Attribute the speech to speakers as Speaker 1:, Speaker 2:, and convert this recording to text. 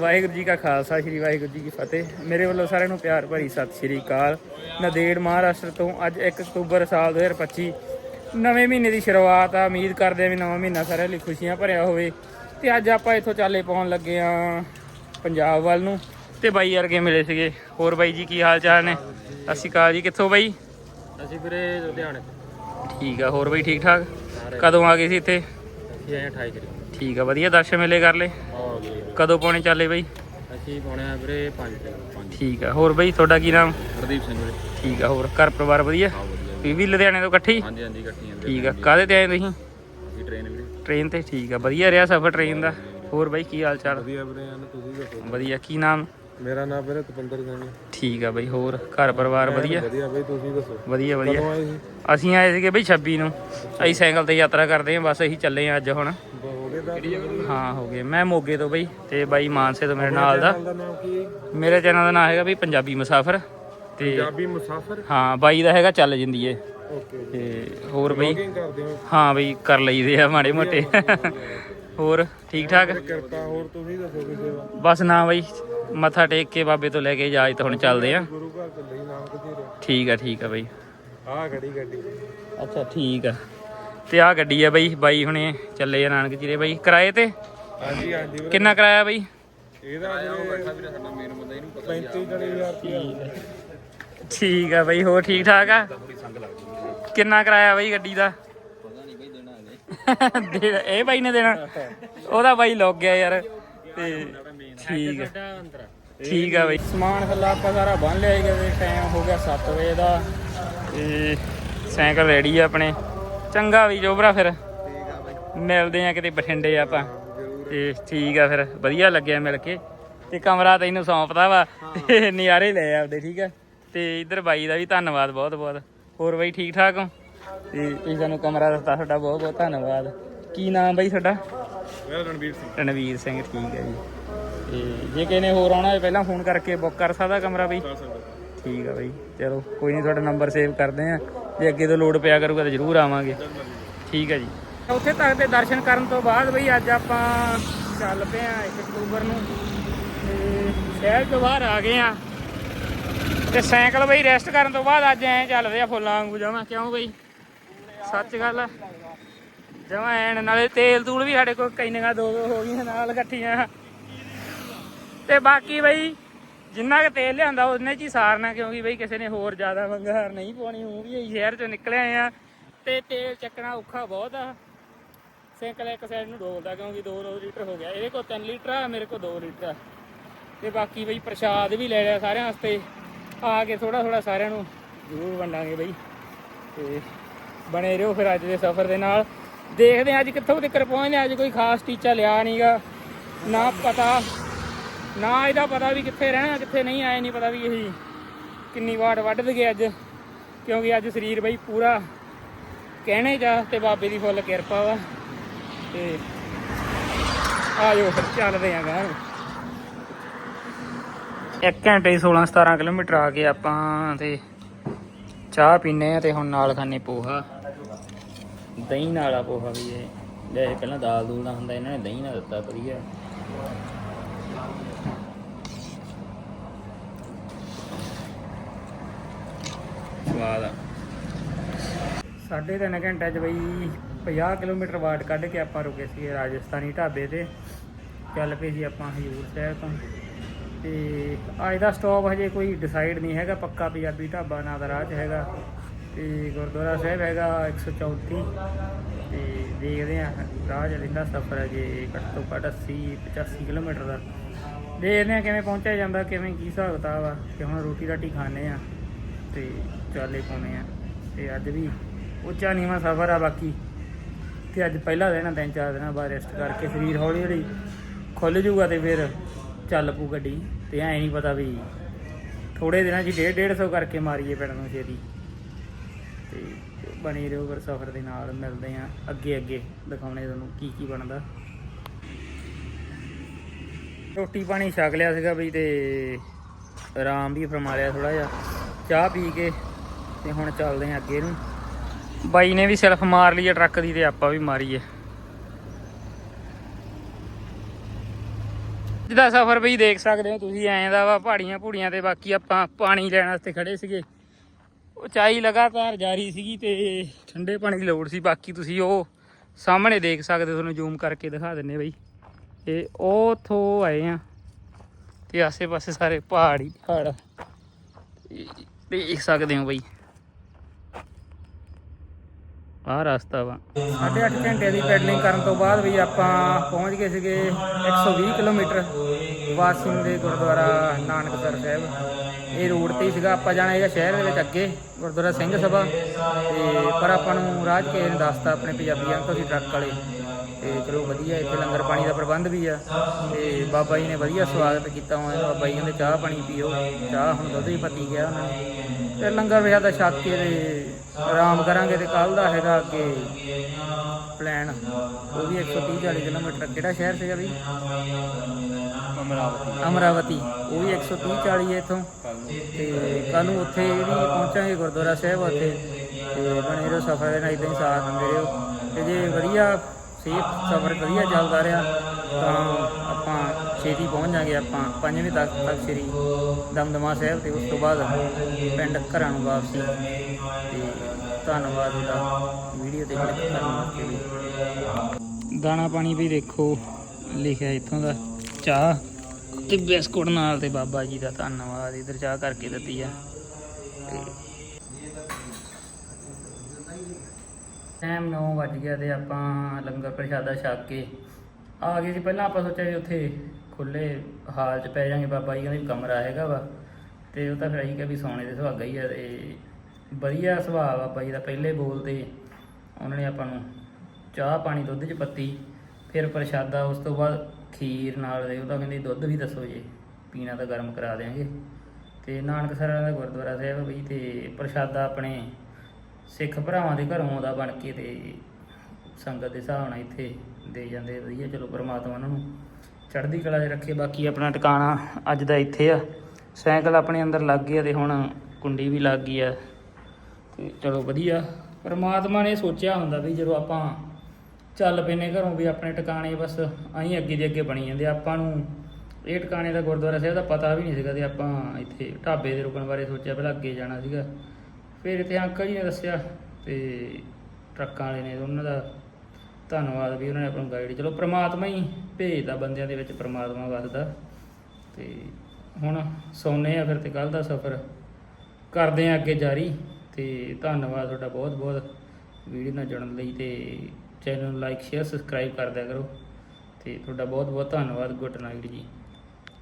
Speaker 1: ਵਾਹਿਗੁਰੂ ਜੀ ਕਾ ਖਾਲਸਾ ਸ੍ਰੀ ਵਾਹਿਗੁਰੂ ਜੀ ਕੀ ਫਤਿਹ। ਮੇਰੇ ਵੱਲੋਂ ਸਾਰਿਆਂ ਨੂੰ ਪਿਆਰ ਭਰੀ ਸਤਿ ਸ੍ਰੀ ਅਕਾਲ। ਨਦੇੜ ਮਹਾਰਾਸ਼ਟਰ ਤੋਂ ਅੱਜ 1 ਅਕਤੂਬਰ ਸਾਲ 2025 ਨਵੇਂ ਮਹੀਨੇ ਦੀ ਸ਼ੁਰੂਆਤ ਆ। ਉਮੀਦ ਕਰਦੇ ਆ ਵੀ ਨਵਾਂ ਮਹੀਨਾ ਸਾਰਿਆਂ ਲਈ ਖੁਸ਼ੀਆਂ ਭਰਿਆ ਹੋਵੇ। ਤੇ ਅੱਜ ਆਪਾਂ ਇੱਥੋਂ ਚਾਲੇ ਪਾਉਣ ਲੱਗੇ ਆ ਪੰਜਾਬ ਵੱਲ ਨੂੰ। ਤੇ ਬਾਈ ਵਰਗੇ ਮਿਲੇ ਸੀਗੇ। ਹੋਰ ਬਾਈ ਜੀ ਕੀ ਹਾਲ ਚਾਲ ਨੇ ਸ਼੍ਰੀ ਅਕਾਲ ਜੀ। ਕਿੱਥੋਂ ਬਾਈ?
Speaker 2: ਅਸੀਂ ਵੀਰੇ ਲੁਧਿਆਣੇ ਤੋਂ।
Speaker 1: ਠੀਕ ਆ। ਹੋਰ ਬਾਈ ਠੀਕ ਠਾਕ ਕਦੋਂ ਆ ਗਏ ਸੀ ਇੱਥੇ?
Speaker 2: ਅਸੀਂ ਆਏ 28 ਤਰੀਕ।
Speaker 1: ਠੀਕ ਆ। ਵਧੀਆ ਦਰਸ਼ਨ ਮੇਲੇ ਕਰ ਲਏ? ਕਦੋਂ ਪਾਉਣੇ ਚਾਲੇ ਬਾਈ?
Speaker 2: ਅਸੀਂ ਪਾਉਣੇ ਆ ਵੀਰੇ 5 ਤਰੀਕ 5
Speaker 1: ਠੀਕ ਆ ਹੋਰ ਬਾਈ ਤੁਹਾਡਾ ਕੀ ਨਾਮ?
Speaker 2: ਹਰਦੀਪ ਸਿੰਘ ਵੀਰੇ।
Speaker 1: ਠੀਕ ਆ ਹੋਰ ਘਰ ਪਰਿਵਾਰ ਵਧੀਆ? ਤੁਸੀਂ ਵੀ ਲੁਧਿਆਣੇ ਤੋਂ ਇਕੱਠੇ
Speaker 2: ਹਾਂਜੀ ਹਾਂਜੀ ਇਕੱਠੀਆਂ
Speaker 1: ਠੀਕ ਆ ਕਾਹਦੇ ਤੇ ਆਏ ਤੁਸੀਂ?
Speaker 2: ਅਸੀਂ ਟ੍ਰੇਨ ਵੀਰੇ।
Speaker 1: ਟ੍ਰੇਨ ਤੇ ਠੀਕ ਆ ਵਧੀਆ ਰਿਹਾ ਸਫ਼ਰ ਟ੍ਰੇਨ ਦਾ। ਹੋਰ ਬਾਈ ਕੀ ਹਾਲ ਚਾਲ?
Speaker 2: ਵਧੀਆ ਵੀਰੇ ਤੁਸੀਂ ਦੱਸੋ?
Speaker 1: ਵਧੀਆ ਕੀ ਨਾਮ?
Speaker 2: ਮੇਰਾ ਨਾਮ ਵੀਰੇ ਤਪੰਦਰ ਸਿੰਘ
Speaker 1: ਠੀਕ ਆ ਬਾਈ ਹੋਰ ਘਰ ਪਰਿਵਾਰ ਵਧੀਆ?
Speaker 2: ਵਧੀਆ ਬਈ ਤੁਸੀਂ ਦੱਸੋ?
Speaker 1: ਵਧੀਆ ਵਧੀਆ।
Speaker 2: ਆਏ ਸੀ?
Speaker 1: ਅਸੀਂ ਆਏ ਸੀਗੇ ਬਈ 26 ਨੂੰ। ਅਸੀਂ ਸਾਈਕਲ ਤੇ ਯਾਤਰਾ ਕਰਦੇ ਹਾਂ ਬਸ ਅਸੀਂ ਚੱਲੇ ਹਾਂ ਅੱਜ ਹੁਣ।
Speaker 2: ਹੋ ਗਏ ਦਾ
Speaker 1: ਹਾਂ? ਹੋ ਗਏ। ਮੈਂ ਮੋਗੇ ਤੋਂ ਬਈ ਤੇ ਬਾਈ ਮਾਨਸੇ ਤੋਂ ਮੇਰੇ ਨਾਲ ਦਾ।
Speaker 2: ਦਾ ਨਾਮ ਕੀ
Speaker 1: ਮੇਰੇ ਚੈਨਲ ਦਾ ਨਾਮ ਹੈਗਾ ਬਈ ਪੰਜਾਬੀ ਮੁਸਾਫਰ। ਤੇ
Speaker 2: ਪੰਜਾਬੀ ਮੁਸਾਫਰ?
Speaker 1: ਹਾਂ ਬਾਈ ਦਾ ਹੈਗਾ ਚੱਲ ਜਿੰਦੀ ਏ।
Speaker 2: ਓਕੇ
Speaker 1: ਤੇ ਹੋਰ ਬਈ?
Speaker 2: ਕੀ ਕਰਦੇ ਹੋ?
Speaker 1: ਹਾਂ ਬਈ ਕਰ ਲਈਦੇ ਆ ਮਾੜੇ ਮੋਟੇ। ਹੋਰ ਠੀਕ ਠਾਕ?
Speaker 2: ਕਿਰਪਾ ਹੋਰ ਤੁਸੀਂ ਦੱਸੋ ਕਿਸੇ ਦਾ
Speaker 1: ਬਸ ਨਾ ਬਈ ਮੱਥਾ ਟੇਕ ਕੇ ਬਾਬੇ ਤੋਂ ਲੈ ਕੇ ਇਜਾਜ਼ਤ ਹੁਣ ਚੱਲਦੇ ਆ।
Speaker 2: ਗੁਰੂ ਘਰ ਚੱਲੇ ਹੀ ਨਾਮ ਕਿਥੇ
Speaker 1: ਠੀਕ ਆ ਠੀਕ ਆ ਬਈ।
Speaker 2: ਆ ਗੱਡੀ ਗੱਡੀ।
Speaker 1: ਅੱਛਾ ਠੀਕ ਆ। ਤੇ ਆ ਗੱਡੀ ਆ ਬਈ ਬਾਈ ਹੁਣੇ ਚੱਲੇ ਆ ਨਾਨਕ ਚੀਰੇ ਬਈ। ਕਿਰਾਏ ਤੇ?
Speaker 2: ਹਾਂਜੀ ਹਾਂਜੀ ਵੀਰੇ।
Speaker 1: ਕਿੰਨਾ ਕਿਰਾਇਆ ਬਈ?
Speaker 2: ਇਹਦਾ ਵੀਰੇ ਬੈਠਾ ਵੀਰੇ ਸਾਡਾ ਮੇਨ ਬੰਦਾ ਇਹਨੂੰ ਪਤਾ 35 ਰੁਪਏ
Speaker 1: ਠੀਕ ਆ। ਬਈ ਹੋਰ ਠੀਕ ਠਾਕ ਆ। ਕਿੰਨਾ ਕਿਰਾਇਆ ਬਈ ਗੱਡੀ ਦਾ
Speaker 2: ਪਤਾ ਨਹੀਂ ਬਈ ਦੇਣਾ ਹਲੇ
Speaker 1: ਦੇ- ਇਹ ਬਾਈ ਨੇ ਦੇਣਾ। ਉਹਦਾ ਬਾਈ ਲੁੱਕ ਗਿਆ ਯਾਰ। ਤੇ ਠੀਕ ਆ। ਠੀਕ ਆ ਬਈ। ਸਮਾਨ ਖੱਲਾ ਆਪਾਂ ਸਾਰਾ ਬੰਨ ਲਿਆ ਹੈਗਾ ਤੇ ਟਾਈਮ ਹੋ ਗਿਆ 7 ਵਜੇ ਦਾ। ਤੇ ਸਾਈਕਲ ਰੈਡੀ ਆ ਆਪਣੇ। ਚੰਗਾ ਵੀ ਜੋਬਰਾ ਫਿਰ।
Speaker 2: ਠੀਕ ਆ ਬਈ
Speaker 1: ਮਿਲਦੇ ਆ ਕਿਤੇ ਬਠਿੰਡੇ ਆਪਾਂ। ਤੇ ਠੀਕ ਆ ਫਿਰ। ਵਧੀਆ ਲੱਗਿਆ ਮਿਲ ਕੇ। ਤੇ ਕਮਰਾ ਤੈਨੂੰ ਸੌਂਪਦਾ ਵਾ। ਤੇ ਨਜ਼ਾਰੇ ਲੈ ਆਪਦੇ ਠੀਕ ਆ। ਤੇ ਇੱਧਰ ਬਾਈ ਦਾ ਵੀ ਧੰਨਵਾਦ ਬਹੁਤ ਬਹੁਤ ਹੋਰ ਬਾਈ ਠੀਕ ਠਾਕ ਹੋ? ਤੇ ਤੁਸੀਂ ਸਾਨੂੰ ਕਮਰਾ ਦਿੱਤਾ ਤੁਹਾਡਾ ਬਹੁਤ ਬਹੁਤ ਧੰਨਵਾਦ। ਕੀ ਨਾਮ ਬਾਈ ਤੁਹਾਡਾ?
Speaker 2: ਮੇਰਾ ਰਣਵੀਰ ਸਿੰਘ।
Speaker 1: ਰਣਵੀਰ ਸਿੰਘ ਠੀਕ ਹੈ ਜੀ। ਤੇ ਜੇ ਕਿਸੇ ਨੇ ਹੋਰ ਆਉਣਾ ਹੋਵੇ ਪਹਿਲਾਂ ਫੋਨ ਕਰਕੇ ਬੁੱਕ ਕਰ ਸਕਦਾ ਕਮਰਾ ਬਈ? ਠੀਕ ਆ ਬਈ ਚਲੋ ਕੋਈ ਨਹੀਂ ਤੁਹਾਡਾ ਨੰਬਰ ਸੇਵ ਕਰਦੇ ਆ ਜੇ ਅੱਗੇ ਤੋਂ ਲੋਡ ਪਿਆ ਕਰੂਗਾ ਤਾਂ ਜ਼ਰੂਰ ਆਵਾਂਗੇ। ਠੀਕ ਹੈ ਜੀ। ਉੱਥੇ ਤੱਕ ਦੇ ਦਰਸ਼ਨ ਕਰਨ ਤੋਂ ਬਾਅਦ ਬਈ ਅੱਜ ਆਪਾਂ ਚੱਲ ਪਏ ਆ 1 ਅਕਤੂਬਰ ਨੂੰ। ਤੇ ਸ਼ਹਿਰ ਤੋਂ ਬਾਹਰ ਆ ਗਏ ਆ ਤੇ ਸਾਈਕਲ ਬਈ ਰੈਸਟ ਕਰਨ ਤੋਂ ਬਾਅਦ ਅੱਜ ਐਂ ਚੱਲਦੇ ਆ ਫੁੱਲਾਂ ਵਾਂਗੂ ਜਾਵਾਂ ਕਿਉਂ ਬਈ? ਸੱਚ ਗੱਲ ਆ। ਜਮਾ ਐਨ, ਨਾਲੇ ਤੇਲ ਤੂਲ ਵੀ ਸਾਡੇ ਕੋਲ ਕਈਆਂ ਦੋ ਦੋ ਹੋ ਗਈਆਂ ਨਾਲ ਇਕੱਠੀਆਂ। ਤੇ ਬਾਕੀ ਬਈ, ਜਿੰਨਾ ਕੁ ਤੇਲ ਲਿਆਂਦਾ, ਉਹਨੇ ਚ ਹੀ ਸਾਰਨਾ, ਕਿਉਂਕਿ ਬਈ ਕਿਸੇ ਨੇ ਹੋਰ ਜ਼ਿਆਦਾ ਮੰਗਾਰ ਨਹੀਂ ਪਾਉਣੀ, ਉਹ ਵੀ ਅਸੀਂ ਸ਼ਹਿਰ ਚੋਂ ਨਿਕਲੇ ਆਏ ਆ। ਤੇ ਤੇਲ ਚੱਕਣਾ ਔਖਾ ਬਹੁਤ ਆ। ਸਾਈਕਲ ਇੱਕ ਸਾਈਡ ਨੂੰ ਡੋਲਦਾ, ਕਿਉਂਕਿ 2 ਲੀਟਰ ਹੋ ਗਿਆ। ਇਹਦੇ ਕੋਲ 3 ਲੀਟਰ ਆ, ਮੇਰੇ ਕੋਲ 2 ਲੀਟਰ ਆ। ਤੇ ਬਾਕੀ ਬਈ ਪ੍ਰਸ਼ਾਦ ਵੀ ਲੈ ਲਿਆ ਸਾਰਿਆਂ ਵਾਸਤੇ। ਆ ਕੇ ਥੋੜਾ ਥੋੜਾ ਸਾਰਿਆਂ ਨੂੰ ਜ਼ਰੂਰ ਵੰਡਾਂਗੇ ਬਈ। ਤੇ ਬਣੇ ਰਹੋ ਫਿਰ ਅੱਜ ਦੇ ਸਫ਼ਰ ਦੇ ਨਾਲ। ਦੇਖਦੇ ਹਾਂ ਅੱਜ ਕਿੱਥੋਂ ਤੱਕ ਪਹੁੰਚਦੇ ਅੱਜ ਕੋਈ ਖਾਸ ਟੀਚਾ ਲਿਆ ਨਹੀਂਗਾ ਨਾ ਪਤਾ, ਨਾ ਇਹਦਾ ਪਤਾ ਵੀ ਕਿੱਥੇ ਰਹਿਣਾ, ਕਿੱਥੇ ਨਹੀਂ ਆਏ, ਨਹੀਂ ਪਤਾ ਵੀ ਇਹ ਕਿੰਨੀ ਵਾਟ ਵੱਢ ਗਏ ਅੱਜ। ਕਿਉਂਕਿ ਅੱਜ ਸਰੀਰ ਬਈ ਪੂਰਾ ਕਹਿਣੇ ਜਾ ਤੇ ਬਾਬੇ ਦੀ ਫੁੱਲ ਕਿਰਪਾ ਵਾ। ਤੇ ਆਜੋ ਫਿਰ ਚੱਲਦੇ ਆਂ ਗਾਂ ਇੱਕ ਘੰਟੇ 16 17 ਕਿਲੋਮੀਟਰ ਆ ਕੇ ਆਪਾਂ ਤੇ ਚਾਹ ਪੀਨੇ ਆ ਤੇ ਹੁਣ ਨਾਲ ਖਾਣੇ ਪੋਹਾ। ਦਹੀਂ ਨਾਲ ਆ ਪੋਹਾ ਵੀ ਇਹ। ਲੈ ਪਹਿਲਾਂ ਦਾਲ ਦੂਲ ਨਾਲ ਹੁੰਦਾ, ਇਹਨਾਂ ਨੇ ਦਹੀਂ ਨਾਲ ਦਿੱਤਾ, ਵਧੀਆ। ਸਵਾਦ ਆ। ਸਾਢੇ ਤਿੰਨ ਘੰਟੇ ਚ ਬਈ 50 ਕਿਲੋਮੀਟਰ ਵਾਟ ਕੱਢ ਕੇ ਆਪਾਂ ਰੁਕੇ ਸੀ ਰਾਜਸਥਾਨੀ ਢਾਬੇ ਤੇ। ਚੱਲ ਪਏ ਜੀ ਆਪਾਂ ਹਜੂਰ ਸਾਹਿਬ ਤੋਂ। ਤੇ ਅੱਜ ਦਾ ਸਟਾਪ ਹਜੇ ਕੋਈ ਡਿਸਾਈਡ ਨਹੀਂ ਹੈਗਾ, ਪੱਕਾ ਪੰਜਾਬੀ ਢਾਬਾ ਨਾ ਦਾ ਰਾਹ 'ਚ ਹੈਗਾ। ਤੇ ਗੁਰਦੁਆਰਾ ਸਾਹਿਬ ਹੈਗਾ 134 ਤੇ ਦੇਖਦੇ ਆ ਰਾਹ 'ਚ ਸਫ਼ਰ ਹੈ ਜੇ ਘੱਟ ਤੋਂ ਘੱਟ 80 85 ਕਿਲੋਮੀਟਰ ਦਾ। ਦੇਖਦੇ ਆ ਕਿਵੇਂ ਪਹੁੰਚਿਆ ਜਾਂਦਾ, ਕਿਵੇਂ ਕੀ ਹਿਸਾਬ ਕਿਤਾਬ ਆ, ਕਿ ਹੁਣ ਰੋਟੀ ਰਾਟੀ ਖਾਣੇ ਆ ਤੇ ਚਾਲੇ ਪਾਉਣੇ ਆ ਤੇ ਅੱਜ ਵੀ ਉੱਚਾ ਨੀਵਾਂ ਸਫ਼ਰ ਆ ਬਾਕੀ। ਤੇ ਅੱਜ ਪਹਿਲਾ ਦਿਨ ਆ, ਤਿੰਨ ਚਾਰ ਦਿਨਾਂ ਬਾਅਦ ਰੈਸਟ ਕਰਕੇ ਸਰੀਰ ਹੌਲੀ ਹੌਲੀ ਖੁੱਲ ਜੂਗਾ ਤੇ ਫਿਰ ਚੱਲ ਪੂ ਗੱਡੀ। ਤੇ ਐ ਨਹੀਂ ਪਤਾ ਵੀ ਥੋੜੇ ਦਿਨਾਂ 'ਚ ਹੀ ਡੇਢ ਡੇਢ ਸੌ ਕਰਕੇ ਮਾਰੀਏ ਪੈਣ ਨੂੰ ਛੇਤੀ। ਤੇ ਬਣੇ ਰਹੋ ਫਿਰ ਸਫ਼ਰ ਦੇ ਨਾਲ, ਮਿਲਦੇ ਆ ਅੱਗੇ ਅੱਗੇ ਦਿਖਾਉਣੇ ਤੁਹਾਨੂੰ ਕੀ ਕੀ ਬਣਦਾ। ਰੋਟੀ ਪਾਣੀ ਛਕ ਲਿਆ ਸੀਗਾ ਬਈ ਤੇ ਆਰਾਮ ਵੀ ਫਰਮਾ ਲਿਆ ਥੋੜਾ ਜਿਹਾ। ਚਾਹ ਪੀ ਕੇ ਤੇ ਹੁਣ ਚੱਲਦੇ ਆ ਅੱਗੇ ਨੂੰ। ਬਾਈ ਨੇ ਵੀ ਸੈਲਫ ਮਾਰ ਲਈ ਹੈ ਟਰੱਕ ਦੀ ਤੇ ਆਪਾਂ ਵੀ ਮਾਰੀਏ। ਅੱਜ ਦਾ ਸਫ਼ਰ ਬਈ ਦੇਖ ਸਕਦੇ ਹੋ ਤੁਸੀਂ, ਐਂ ਦਾ ਵਾ ਪਹਾੜੀਆਂ ਪੂੜੀਆਂ ਤੇ ਬਾਕੀ ਆਪਾਂ ਪਾਣੀ ਲੈਣ ਵਾਸਤੇ ਖੜੇ ਸੀਗੇ। ਉਚਾਈ ਲਗਾਤਾਰ ਜਾਰੀ ਸੀਗੀ ਤੇ ਠੰਡੇ ਪਾਣੀ ਦੀ ਲੋੜ ਸੀ, ਬਾਕੀ ਤੁਸੀਂ ਉਹ ਸਾਹਮਣੇ ਦੇਖ ਸਕਦੇ ਹੋ, ਤੁਹਾਨੂੰ ਜ਼ੂਮ ਕਰਕੇ ਦਿਖਾ ਦਿੰਨੇ ਬਈ। ਤੇ ਉਹ ਉੱਥੋਂ ਆਏ ਆ ਤੇ ਆਸੇ-ਪਾਸੇ ਸਾਰੇ ਪਹਾੜ ਹੀ ਪਹਾੜ ਆ। ਤੇ ਦੇਖ ਸਕਦੇ ਹੋ ਬਈ। ਆਹ ਰਸਤਾ ਵਾ। 8.5 ਘੰਟੇ ਦੀ ਪੈਡਲਿੰਗ ਕਰਨ ਤੋਂ ਬਾਅਦ ਵੀ ਆਪਾਂ ਪਹੁੰਚ ਗਏ ਸੀਗੇ 120 ਕਿਲੋਮੀਟਰ। ਵਾਸਿਮ ਦੇ ਗੁਰਦੁਆਰਾ ਨਾਨਕਸਰ ਸਾਹਿਬ। ਇਹ ਰੋਡ ਤੇ ਹੀ ਸੀਗਾ, ਆਪਾਂ ਜਾਣਾ ਹੈਗਾ ਸ਼ਹਿਰ ਦੇ ਵਿੱਚ ਅੱਗੇ, ਗੁਰਦੁਆਰਾ ਸਿੰਘ ਸਭਾ। ਤੇ ਪਰ ਆਪਾਂ ਨੂੰ ਰਾਜ ਕੇ ਨੇ ਦੱਸਤਾ ਆਪਣੇ ਪੰਜਾਬੀ ਅੰਕਲ ਸੀ ਟਰੱਕ ਵਾਲੇ। ਤੇ ਚਲੋ ਵਧੀਆ, ਇੱਥੇ ਲੰਗਰ ਪਾਣੀ ਦਾ ਪ੍ਰਬੰਧ ਵੀ ਆ। ਤੇ ਬਾਬਾ ਜੀ ਨੇ ਵਧੀਆ ਸਵਾਗਤ ਕੀਤਾ ਹੋਇਆ ਬਾਬਾ ਜੀ ਕਹਿੰਦੇ, ਚਾਹ ਪਾਣੀ ਪੀਓ। ਚਾਹ ਹੁਣ ਦੁੱਧ ਹੀ ਪਤੀ ਗਿਆ ਉਹਨਾਂ ਨੇ। ਤੇ ਲੰਗਰ ਵਿਆਹ ਦਾ ਛੱਕ ਕੇ ਤੇ ਆਰਾਮ ਕਰਾਂਗੇ ਤੇ ਕੱਲ ਦਾ ਹੈਗਾ ਅੱਗੇ ਪਲਾਨ ਉਹ ਵੀ 130 40 ਕਿਲੋਮੀਟਰ, ਕਿਹੜਾ ਸ਼ਹਿਰ ਸੀਗਾ ਵੀ
Speaker 2: ਅਮਰਾਵਤੀ।
Speaker 1: ਅਮਰਾਵਤੀ। ਉਹ ਵੀ 130 40 ਹੈ ਇੱਥੋਂ। ਤੇ ਕੱਲ ਨੂੰ ਉੱਥੇ ਵੀ ਪਹੁੰਚਾਂਗੇ ਗੁਰਦੁਆਰਾ ਸਾਹਿਬ ਉੱਥੇ। ਤੇ ਬਣੇ ਰਹੋ ਸਫ਼ਰ ਦੇ ਨਾਲ ਇਦਾਂ ਹੀ ਸਾਥ ਦਿੰਦੇ ਰਹੋ। ਤੇ ਜੇ ਵਧੀਆ ਸੇਫ ਸਫ਼ਰ ਵਧੀਆ ਚੱਲਦਾ ਰਿਹਾ, ਤਾਂ ਆਪਾਂ ਛੇਤੀ ਪਹੁੰਚ ਜਾਾਂਗੇ ਆਪਾਂ। ਪੰਜਵੇਂ ਤੱਕ ਤੱਕ ਸ੍ਰੀ ਦਮਦਮਾ ਸਾਹਿਬ ਤੇ ਉਸ ਤੋਂ ਬਾਅਦ ਪਿੰਡ ਘਰਾਂ ਨੂੰ ਵਾਪਸੀ। ਤੇ ਧੰਨਵਾਦ ਉਹਦਾ ਵੀਡੀਓ ਤੇ ਕਲਿੱਕ ਕਰਨ ਵਾਸਤੇ ਵੀ। ਦਾਣਾ ਪਾਣੀ ਵੀ ਦੇਖੋ, ਲਿਖਿਆ ਇੱਥੋਂ ਦਾ। ਚਾਹ। ਤੇ ਬਿਸਕੁਟ ਨਾਲ ਤੇ ਬਾਬਾ ਜੀ ਦਾ ਧੰਨਵਾਦ, ਇਧਰ ਚਾਹ ਕਰਕੇ ਦਿੱਤੀ ਆ। ਟਾਈਮ 9 ਵੱਜ ਗਿਆ ਤੇ ਆਪਾਂ ਲੰਗਰ ਪ੍ਰਸ਼ਾਦਾ ਛਕ ਕੇ ਆ ਗਏ ਸੀ। ਪਹਿਲਾਂ ਆਪਾਂ ਸੋਚਿਆ ਵੀ ਉੱਥੇ ਖੁੱਲੇ ਹਾਲ 'ਚ ਪੈ ਜਾਾਂਗੇ। ਬਾਬਾ ਜੀ ਕਹਿੰਦੇ ਵੀ ਕਮਰਾ ਹੈਗਾ ਵਾ ਤੇ ਉਹ ਤਾਂ ਫਿਰ ਅਸੀਂ ਕਿਹਾ ਵੀ ਸੋਨੇ ਦੇ ਸੁਹਾਗਾ ਹੀ ਆ ਤੇ ਵਧੀਆ ਸੁਭਾਅ ਬਾਬਾ ਜੀ ਦਾ। ਪਹਿਲੇ ਬੋਲ ਤੇ ਉਹਨਾਂ ਨੇ ਆਪਾਂ ਨੂੰ ਚਾਹ ਪਾਣੀ ਦੁੱਧ 'ਚ ਪੱਤੀ, ਫਿਰ ਪ੍ਰਸ਼ਾਦਾ, ਉਸ ਤੋਂ ਬਾਅਦ ਖੀਰ ਨਾਲ ਦੇ ਉਹਦਾ ਕਹਿੰਦੇ ਦੁੱਧ ਵੀ ਦੱਸੋ ਜੇ, ਪੀਣਾ ਤਾਂ ਗਰਮ ਕਰਾ ਦੇਾਂਗੇ ਤੇ ਨਾਨਕਸਰ ਦਾ ਗੁਰਦੁਆਰਾ ਸਾਹਿਬ ਵੀ ਤੇ ਪ੍ਰਸ਼ਾਦਾ ਆਪਣੇ ਸਿੱਖ ਭਰਾਵਾਂ ਦੇ ਘਰੋਂ ਆਉਂਦਾ ਬਣ ਕੇ ਤੇ ਸੰਗਤ ਦੇ ਹਿਸਾਬ ਨਾਲ ਇੱਥੇ ਦੇ ਜਾਂਦੇ, ਵਧੀਆ ਚਲੋ ਪ੍ਰਮਾਤਮਾ ਉਹਨਾਂ ਨੂੰ ਚੜ੍ਹਦੀ ਕਲਾ 'ਚ ਰੱਖੇ। ਬਾਕੀ ਆਪਣਾ ਟਿਕਾਣਾ ਅੱਜ ਦਾ ਇੱਥੇ ਆ। ਸਾਈਕਲ ਆਪਣੇ ਅੰਦਰ ਲੱਗ ਗਿਆ ਤੇ ਹੁਣ ਕੁੰਡੀ ਵੀ ਲੱਗ ਗਈ ਆ। ਤੇ ਚਲੋ ਵਧੀਆ। ਪਰਮਾਤਮਾ ਨੇ ਸੋਚਿਆ ਹੁੰਦਾ ਵੀ ਜਦੋਂ ਆਪਾਂ ਚੱਲ ਪੈਨੇ ਘਰੋਂ ਵੀ ਆਪਣੇ ਟਿਕਾਣੇ ਬਸ ਅਸੀਂ ਅੱਗੇ ਦੇ ਅੱਗੇ ਬਣੀ ਜਾਂਦੇ ਆਪਾਂ ਨੂੰ ਇਹ ਟਿਕਾਣੇ ਦਾ ਗੁਰਦੁਆਰਾ ਸਾਹਿਬ ਦਾ ਪਤਾ ਵੀ ਨਹੀਂ ਸੀਗਾ ਤੇ ਆਪਾਂ ਇੱਥੇ ਢਾਬੇ ਦੇ ਰੁਕਣ ਬਾਰੇ ਸੋਚਿਆ, ਪਹਿਲਾਂ ਅੱਗੇ ਜਾਣਾ ਸੀਗਾ। ਫਿਰ ਇੱਥੇ ਅੰਕਲ ਜੀ ਨੇ ਦੱਸਿਆ ਤੇ ਟਰੱਕਾਂ ਵਾਲੇ ਨੇ ਉਹਨਾਂ ਦਾ ਧੰਨਵਾਦ ਵੀ ਉਹਨਾਂ ਨੇ ਆਪਾਂ ਨੂੰ ਗਾਈਡ ਚਲੋ ਪ੍ਰਮਾਤਮਾ ਹੀ ਭੇਜਦਾ ਬੰਦਿਆਂ ਦੇ ਵਿੱਚ, ਪ੍ਰਮਾਤਮਾ ਵੱਸਦਾ। ਤੇ ਹੁਣ ਸੌਂਨੇ ਆ ਫਿਰ ਤੇ ਕੱਲ ਦਾ ਸਫ਼ਰ ਕਰਦੇ ਆ ਅੱਗੇ ਜਾਰੀ। ਤੇ ਧੰਨਵਾਦ ਤੁਹਾਡਾ ਬਹੁਤ ਬਹੁਤ ਵੀਡੀਓ ਨਾਲ ਜੁੜਨ ਲਈ ਤੇ ਚੈਨਲ ਨੂੰ ਲਾਈਕ, ਸ਼ੇਅਰ, ਸਬਸਕ੍ਰਾਈਬ ਕਰ ਦਿਆ ਕਰੋ। ਤੇ ਤੁਹਾਡਾ ਬਹੁਤ ਬਹੁਤ ਧੰਨਵਾਦ ਗੁੱਡ ਨਾਈਟ ਜੀ।